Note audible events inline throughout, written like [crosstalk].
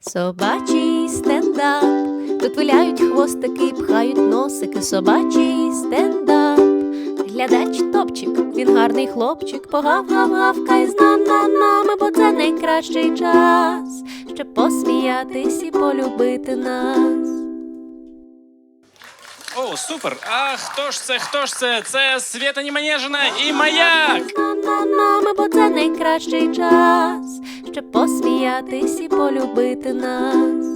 Собачий стендап. Тут виляють хвостики, пхають носики. Собачий стендап. Глядач топчик, він гарний хлопчик, погав-гав-гавкай з нами, бо це найкращий час, щоб посміятись і полюбити нас. О, супер! А хто ж це? Хто ж це? Це Свята Німанежина і Маяк! Мами, бо це найкращий час, щоб посміятись і полюбити нас.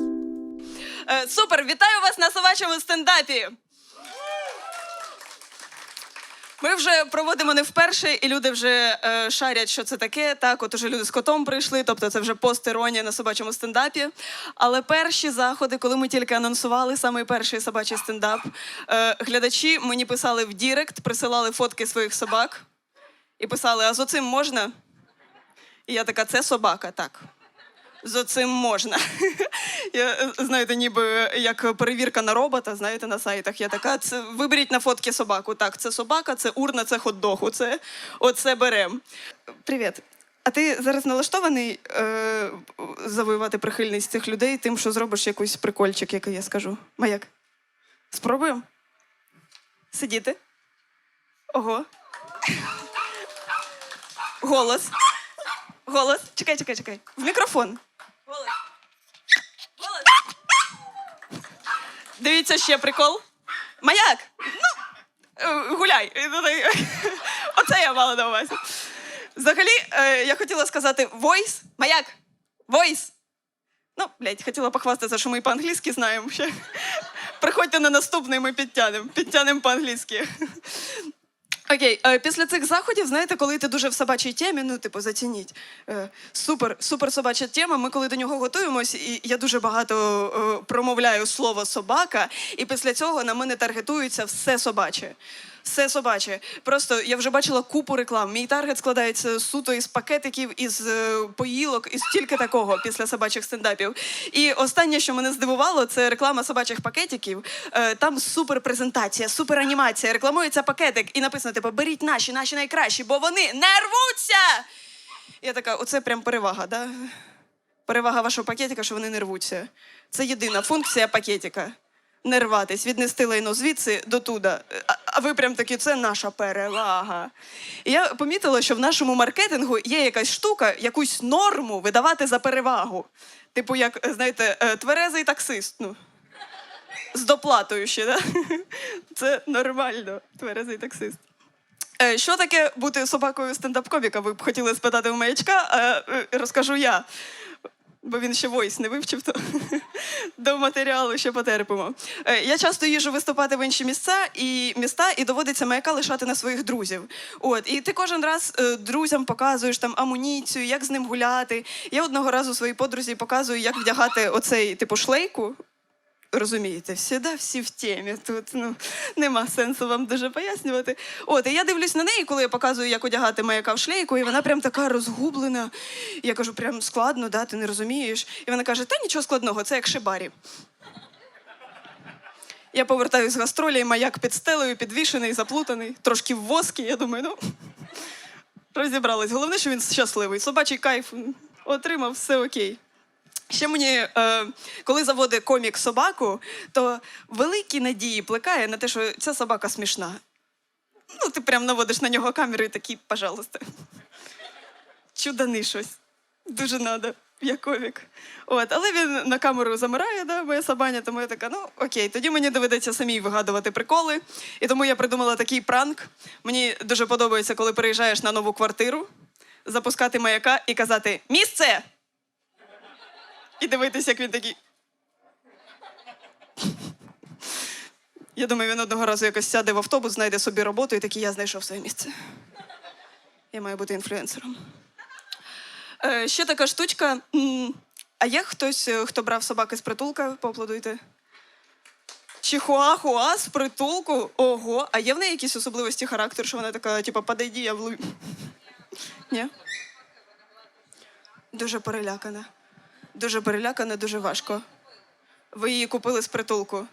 Е, супер! Вітаю вас на собачому стендапі! Ми вже проводимо не вперше, і люди вже е, шарять, що це таке. Так, от уже люди з котом прийшли, тобто це вже постеронія на собачому стендапі. Але перші заходи, коли ми тільки анонсували самий перший собачий стендап, е, глядачі мені писали в Дірект, присилали фотки своїх собак і писали: а з оцим можна? І я така, це собака, так. З оцим можна. [laughs] Я, е, знаєте, ніби як перевірка на робота, знаєте, на сайтах. Я така, це виберіть на фотки собаку. Так, це собака, це урна, це хот-дог. Оце, оце берем. Привіт. А ти зараз налаштований е, завоювати прихильність цих людей тим, що зробиш якийсь прикольчик, який я скажу. Маяк. Спробуємо? Сидіти? Ого. Голос. Голос. Чекай, чекай, чекай. В мікрофон. Голос. Голос. Дивіться ще прикол. Маяк! Ну, е, гуляй. [laughs] Оце я мала на увазі. Взагалі, е, я хотіла сказати войс. Маяк! Войс! Ну, блядь, хотіла похвастатися, що ми по-англійськи знаємо ще. Приходьте на наступний, ми підтянемо. Підтянемо по-англійськи. Окей, е, після цих заходів, знаєте, коли ти дуже в собачій темі, ну, типу, зацініть. Е, супер, супер собача тема. Ми коли до нього готуємось, і я дуже багато е, промовляю слово собака, і після цього на мене таргетується все собаче. Все собаче. Просто я вже бачила купу реклам. Мій таргет складається суто із пакетиків, із е, поїлок, із тільки такого після собачих стендапів. І останнє, що мене здивувало, це реклама собачих пакетиків. Е, там супер презентація, супер анімація. Рекламується пакетик, і написано: типу, беріть наші, наші найкращі, бо вони не рвуться. Я така, оце прям перевага, да? Перевага вашого пакетика, що вони не рвуться. Це єдина функція пакетика. Не рватись, віднести лайно звідси до туда. А, а ви прям такі, це наша перевага. І я помітила, що в нашому маркетингу є якась штука, якусь норму видавати за перевагу. Типу, як, знаєте, е, тверезий таксист. Ну. З доплатою ще, да? [laughs] Це нормально, тверезий таксист. Е, Що таке бути собакою стендап-коміка? Ви б хотіли спитати у маячка, е, розкажу я. Бо він ще войс не вивчив, то [laughs] до матеріалу ще потерпимо. Е, Я часто їжу виступати в інші місця і міста, і доводиться маяка лишати на своїх друзів. От, і ти кожен раз е, друзям показуєш там амуніцію, як з ним гуляти. Я одного разу своїй подрузі показую, як вдягати оцей типу шлейку. Розумієте, всіда всі в темі. Тут ну нема сенсу вам дуже пояснювати. От, і я дивлюсь на неї, коли я показую, як одягати маяка в шлейку, і вона прям така розгублена. Я кажу, прям складно, да, ти не розумієш. І вона каже: та нічого складного, це як шибарі. Я повертаюсь з гастролі, маяк під стелею, підвішений, заплутаний, трошки в воскі. Я думаю, ну розібрались. Головне, що він щасливий. Собачий кайф отримав, все окей. Ще мені, е, коли заводить комік собаку, то великі надії плекає на те, що ця собака смішна. Ну, ти прям наводиш на нього камеру і такий, пожалуйста. Чудани щось. Дуже надо, я комік. От, але він на камеру замирає, да, моя собаня, тому я така, ну окей, тоді мені доведеться самій вигадувати приколи. І тому я придумала такий пранк. Мені дуже подобається, коли переїжджаєш на нову квартиру, запускати маяка і казати Місце! І дивитися, як він такий. Я думаю, він одного разу якось сяде в автобус, знайде собі роботу і такий, я знайшов своє місце. Я маю бути інфлюенсером. Е, ще така штучка. А є хтось, е, хто брав собаки з притулка? Поаплодуйте. Чихуахуа з притулку? Ого. А є в неї якісь особливості характеру, що вона така, типу, подойди, я влу. Ні? Дуже перелякана. Дуже перелякана, дуже важко. Ви її купили з притулку.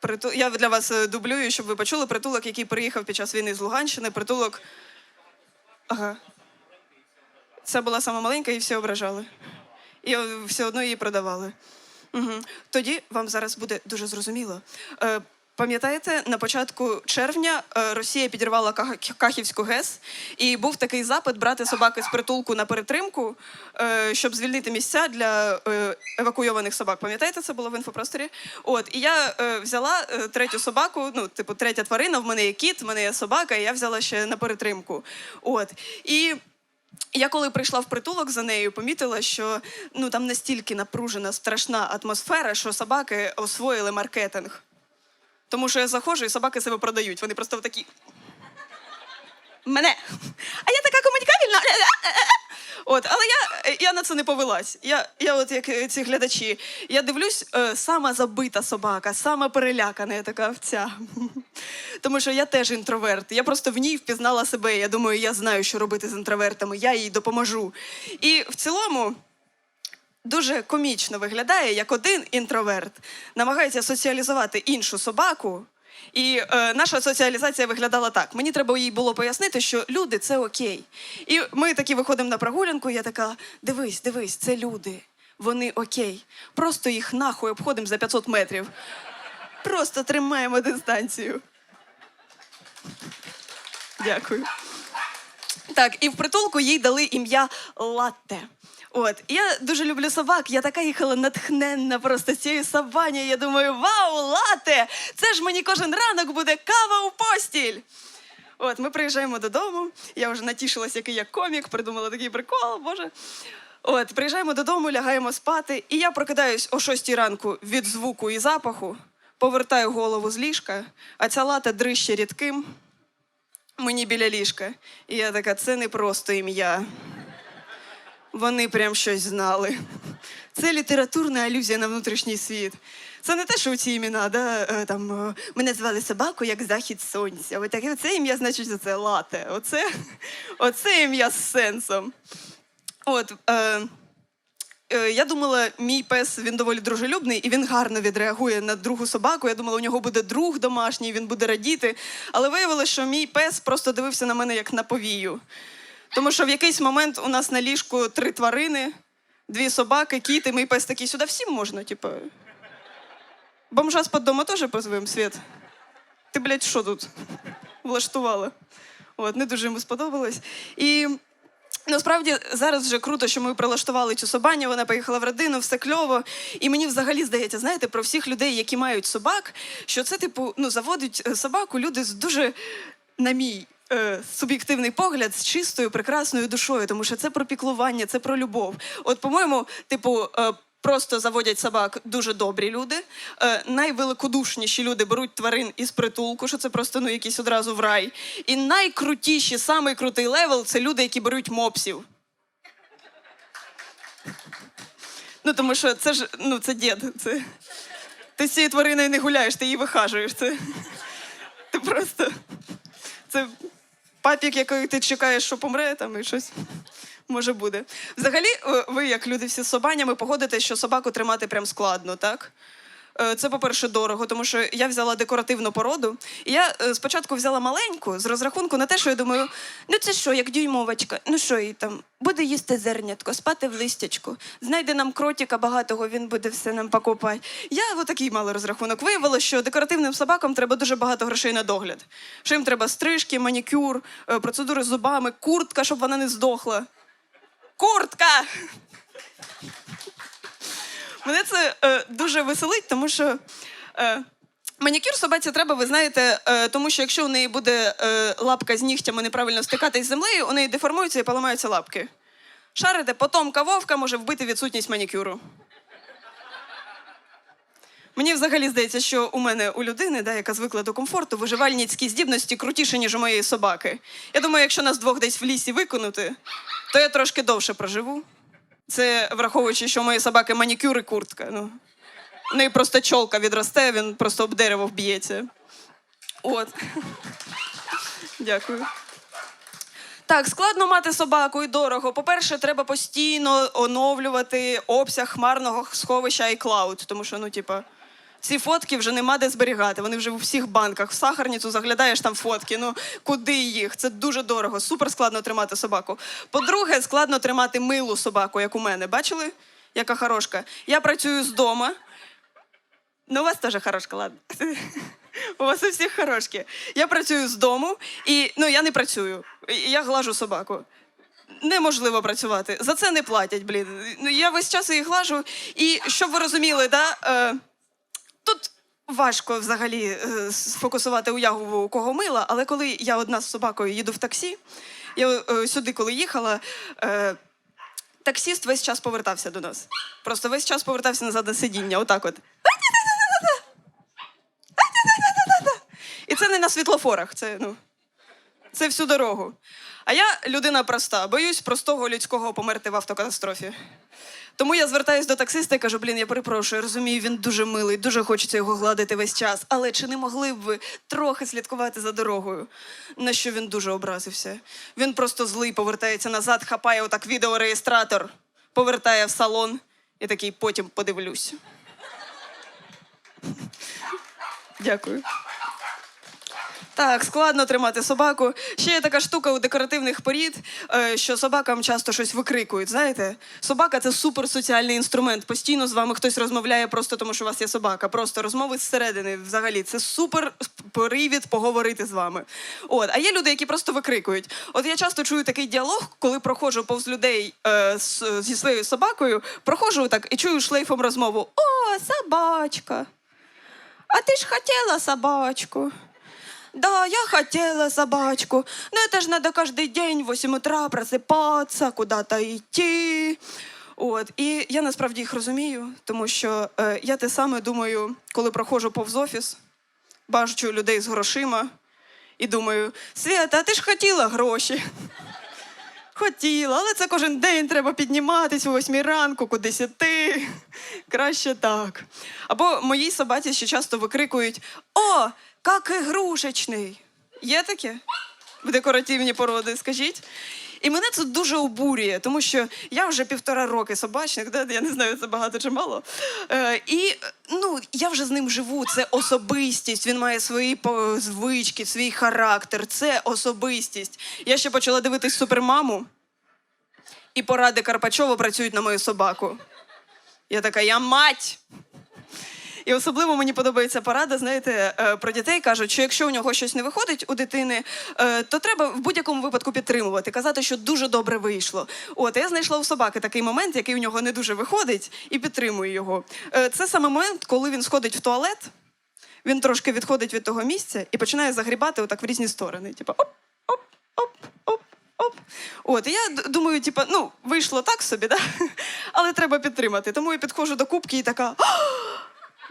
Приту... Я для вас е, дублюю, щоб ви почули притулок, який приїхав під час війни з Луганщини. Притулок. Ага. Це була сама маленька, і всі ображали. І е, все одно її продавали. Угу. Тоді вам зараз буде дуже зрозуміло. Е, Пам'ятаєте, на початку червня е, Росія підірвала Кахівську ГЕС, і був такий запит брати собаки з притулку на перетримку, е, щоб звільнити місця для е, евакуйованих собак. Пам'ятаєте, це було в інфопросторі? От і я взяла третю собаку, ну типу третя тварина. В мене є кіт, в мене є собака, і я взяла ще на перетримку. От і. Я коли прийшла в притулок за нею, помітила, що ну там настільки напружена страшна атмосфера, що собаки освоїли маркетинг. Тому що я заходжу, і собаки себе продають. Вони просто такі. Мене. А я така комунікабельна. От, але я, я на це не повелась. Я, я от як е, ці глядачі, я дивлюсь, е, сама забита собака, сама перелякана я така овця. Тому що я теж інтроверт. Я просто в ній впізнала себе. Я думаю, я знаю, що робити з інтровертами, я їй допоможу. І в цілому дуже комічно виглядає, як один інтроверт намагається соціалізувати іншу собаку. І е, наша соціалізація виглядала так. Мені треба їй було пояснити, що люди це окей. І ми такі виходимо на прогулянку. і Я така: дивись, дивись, це люди. Вони окей. Просто їх нахуй обходимо за 500 метрів. Просто тримаємо дистанцію. Дякую. Так, і в притулку їй дали ім'я Латте. От, я дуже люблю собак. Я така їхала натхненна просто цією собанею. Я думаю, вау, лате! Це ж мені кожен ранок буде кава у постіль. От, ми приїжджаємо додому. Я вже натішилась, який я комік, придумала такий прикол, боже. От, приїжджаємо додому, лягаємо спати, і я прокидаюсь о 6 ранку від звуку і запаху, повертаю голову з ліжка, а ця лата дрище рідким мені біля ліжка. І я така, це не просто ім'я. Вони прям щось знали. Це літературна алюзія на внутрішній світ. Це не те, що ці імена, да, е, там, е, мене звали собаку як захід сонця. Ось оце ім'я, значить, це лате. Оце, оце ім'я з сенсом. От, е, е, я думала, мій пес він доволі дружелюбний і він гарно відреагує на другу собаку. Я думала, у нього буде друг домашній, він буде радіти. Але виявилося, що мій пес просто дивився на мене як на повію. Тому що в якийсь момент у нас на ліжку три тварини, дві собаки, кіт, і мій пес такий сюди всім можна, типу. Бомжа з-під дома теж позвемо, Світ. Ти, блядь, що тут влаштувала? От, не дуже йому сподобалось. І Насправді зараз вже круто, що ми прилаштували цю собаню, вона поїхала в родину, все кльово. І мені взагалі здається, знаєте, про всіх людей, які мають собак, що це, типу, ну, заводять е, собаку люди з дуже, на мій е, суб'єктивний погляд, з чистою, прекрасною душою, тому що це про піклування, це про любов. От, по-моєму, типу. Е, Просто заводять собак дуже добрі люди. Е, найвеликодушніші люди беруть тварин із притулку, що це просто ну якийсь одразу в рай. І найкрутіші, самий крутий левел це люди, які беруть мопсів. Ну, тому що це ж ну, це дід. Це... Ти з цією твариною не гуляєш, ти її вихажуєш. Це... Ти просто. Це папік, який ти чекаєш, що помре, там і щось. Може буде. Взагалі, е, ви, як люди всі з собанями, погодите, що собаку тримати прям складно, так? Е, Це, по-перше, дорого, тому що я взяла декоративну породу. І я е, спочатку взяла маленьку з розрахунку на те, що я думаю, ну це що, як дюймовочка, ну що їй там, буде їсти зернятко, спати в листячку, знайде нам кротіка багатого, він буде все нам покупати. Я отакий мала розрахунок. Виявилося, що декоративним собакам треба дуже багато грошей на догляд. Що їм треба стрижки, манікюр, е, процедури з зубами, куртка, щоб вона не здохла. Куртка! Мене це е, дуже веселить, тому що е, манікюр собаці треба, ви знаєте, е, тому що якщо у неї буде е, лапка з нігтями неправильно стикатись з землею, у неї деформуються і поламаються лапки. Шарите, потомка вовка може вбити відсутність манікюру. Мені взагалі здається, що у мене у людини, да, яка звикла до комфорту, виживальницькі здібності крутіші, ніж у моєї собаки. Я думаю, якщо нас двох десь в лісі виконати, то я трошки довше проживу. Це враховуючи, що у моєї собаки манікюр і куртка. Ну. У неї просто чолка відросте, він просто об дерево вб'ється. От. Дякую. Так, складно мати собаку і дорого. По-перше, треба постійно оновлювати обсяг хмарного сховища і клауд, тому що, ну, типа, Ці фотки вже нема де зберігати. Вони вже у всіх банках. В сахарницю заглядаєш там фотки. Ну куди їх? Це дуже дорого. Супер складно тримати собаку. По-друге, складно тримати милу собаку, як у мене. Бачили? Яка хорошка. Я працюю з дому. Ну, у вас теж хорошка, ладно. У вас у всіх хорошкі. Я працюю з дому, і ну я не працюю. Я глажу собаку. Неможливо працювати. За це не платять, блін. Ну, я весь час її глажу. І щоб ви розуміли, да, е, тут важко взагалі е, сфокусувати уяву кого мила, але коли я одна з собакою їду в таксі, я е, сюди, коли їхала, е, таксіст весь час повертався до нас. Просто весь час повертався назад на сидіння, отак от. І це не на світлофорах, це ну. Це всю дорогу. А я людина проста, боюсь простого людського померти в автокатастрофі. Тому я звертаюсь до таксиста і кажу: блін, я перепрошую, розумію, він дуже милий, дуже хочеться його гладити весь час. Але чи не могли б ви трохи слідкувати за дорогою? На що він дуже образився? Він просто злий, повертається назад, хапає отак відеореєстратор, повертає в салон і такий потім подивлюсь. Дякую. Так, складно тримати собаку. Ще є така штука у декоративних порід, е, що собакам часто щось викрикують. Знаєте, собака це суперсоціальний інструмент. Постійно з вами хтось розмовляє просто тому, що у вас є собака. Просто розмови зсередини. Взагалі, це супер привід поговорити з вами. От, а є люди, які просто викрикують. От я часто чую такий діалог, коли проходжу повз людей е, з, зі своєю собакою, проходжу так і чую шлейфом розмову: О, собачка! А ты ж хотела собачку. Да, я хотела собачку, но это же надо каждый день в 8 утра просипатися, куда-то йти. От. І я насправді їх розумію, тому що е, я те саме думаю, коли проходжу повз офіс, бачу людей з грошима і думаю: Свята, а ти ж хотіла гроші. [laughs] Хотіла, але це кожен день треба підніматись о 8 ранку, кудись іти. [laughs] Краще так. Або моїй собаці ще часто викрикують: О, як ігрушечний! Є таке? В декоративні породи, скажіть. І мене це дуже обурює, тому що я вже півтора роки собачник, да? я не знаю, це багато чи мало. Е, і ну, я вже з ним живу. Це особистість. Він має свої звички, свій характер. Це особистість. Я ще почала дивитись супермаму, і поради Карпачова працюють на мою собаку. Я така, я мать. І особливо мені подобається порада, знаєте, е, про дітей кажуть, що якщо у нього щось не виходить у дитини, е, то треба в будь-якому випадку підтримувати, казати, що дуже добре вийшло. От я знайшла у собаки такий момент, який у нього не дуже виходить, і підтримую його. Е, Це саме момент, коли він сходить в туалет, він трошки відходить від того місця і починає загрібати отак в різні сторони. Типа оп, оп, оп, оп, оп. От, і я думаю, типа, ну, вийшло так собі, да? [laughs] але треба підтримати. Тому я підходжу до кубки і така.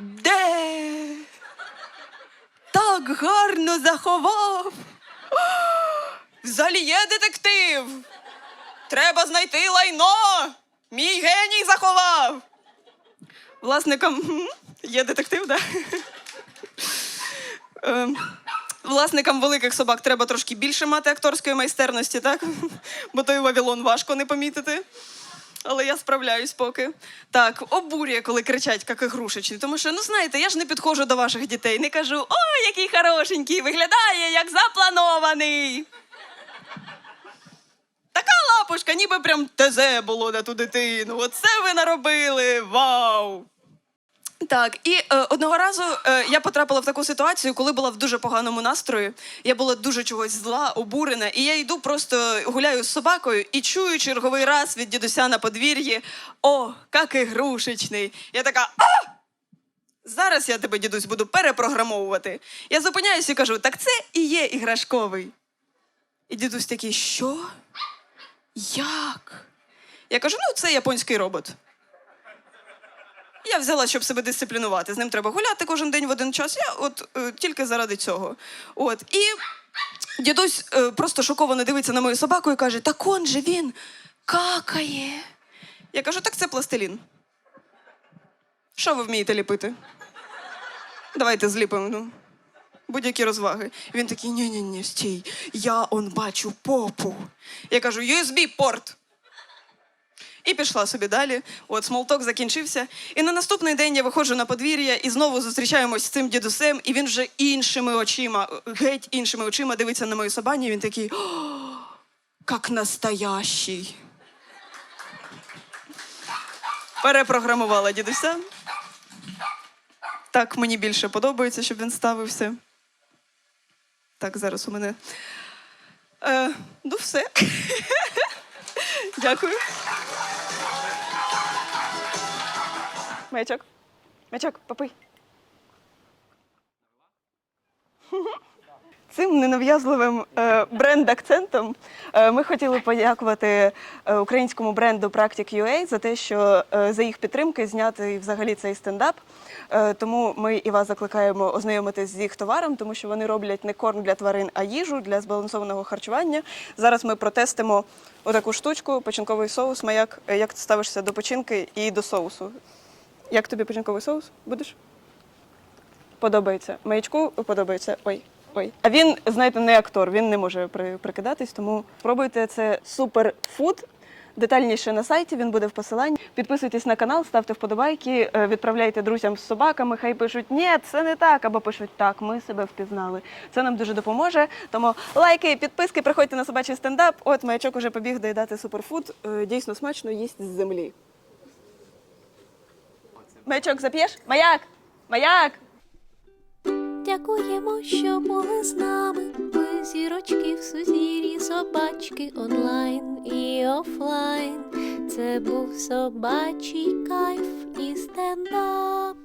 Де? Так гарно заховав. В залі є детектив. Треба знайти лайно. Мій геній заховав. Власникам є детектив, так? Да? Ем, Власникам великих собак треба трошки більше мати акторської майстерності, так? Бо той Вавилон важко не помітити. Але я справляюсь поки. Так, обурює, коли кричать, як ігрушечні. Тому що, ну знаєте, я ж не підходжу до ваших дітей, не кажу, ой, який хорошенький, виглядає як запланований. Така лапушка, ніби прям тезе було на ту дитину. Оце ви наробили. Вау! Так, і е, одного разу е, я потрапила в таку ситуацію, коли була в дуже поганому настрої. Я була дуже чогось зла, обурена, і я йду просто гуляю з собакою і чую черговий раз від дідуся на подвір'ї: О, як ігрушечний! Я така. А! Зараз я тебе, дідусь, буду перепрограмовувати. Я зупиняюся і кажу: так це і є іграшковий. І дідусь такий, що? Як? Я кажу: ну, це японський робот. Я взяла, щоб себе дисциплінувати. З ним треба гуляти кожен день в один час. Я от е, тільки заради цього. От. І дідусь е, просто шоковано дивиться на мою собаку і каже: Так он же він какає. Я кажу, так це пластилін. Що ви вмієте ліпити? Давайте зліпимо. Ну. Будь-які розваги. Він такий: ні-ні-ні, стій, я он бачу попу. Я кажу, USB-порт. І пішла собі далі. От смолток закінчився. І на наступний день я виходжу на подвір'я і знову зустрічаємось з цим дідусем, і він вже іншими очима, геть іншими очима дивиться на мою собані. І він такий, «О, як настоящий. Перепрограмувала дідуся. Так мені більше подобається, щоб він ставився. Так, зараз у мене. Е, ну, все. [laughs] Дякую. Маячок. Маячок, попий. [laughs] Цим ненав'язливим е, бренд-акцентом е, ми хотіли подякувати е, українському бренду Practic.ua за те, що за їх підтримки зняти взагалі цей стендап. Тому ми і вас закликаємо ознайомитись з їх товаром, тому що вони роблять не корм для тварин, а їжу для збалансованого харчування. Зараз ми протестимо отаку штучку, печінковий соус. Маяк, як ти ставишся до печінки і до соусу? Як тобі печінковий соус? Будеш? Подобається. Маячку подобається. Ой. Ой. А він, знаєте, не актор, він не може при, прикидатись, тому пробуйте це суперфуд. Детальніше на сайті він буде в посиланні. Підписуйтесь на канал, ставте вподобайки, е, відправляйте друзям з собаками. Хай пишуть ні, це не так, або пишуть так, ми себе впізнали. Це нам дуже допоможе. Тому лайки, підписки, приходьте на собачий стендап. От маячок уже побіг доїдати суперфуд. Е, Дійсно смачно їсть з землі. Маячок зап'єш? Маяк! Маяк! Дякуємо, що були з нами. Ви зірочки в сузір'ї, собачки онлайн і офлайн. Це був собачий кайф і стендап.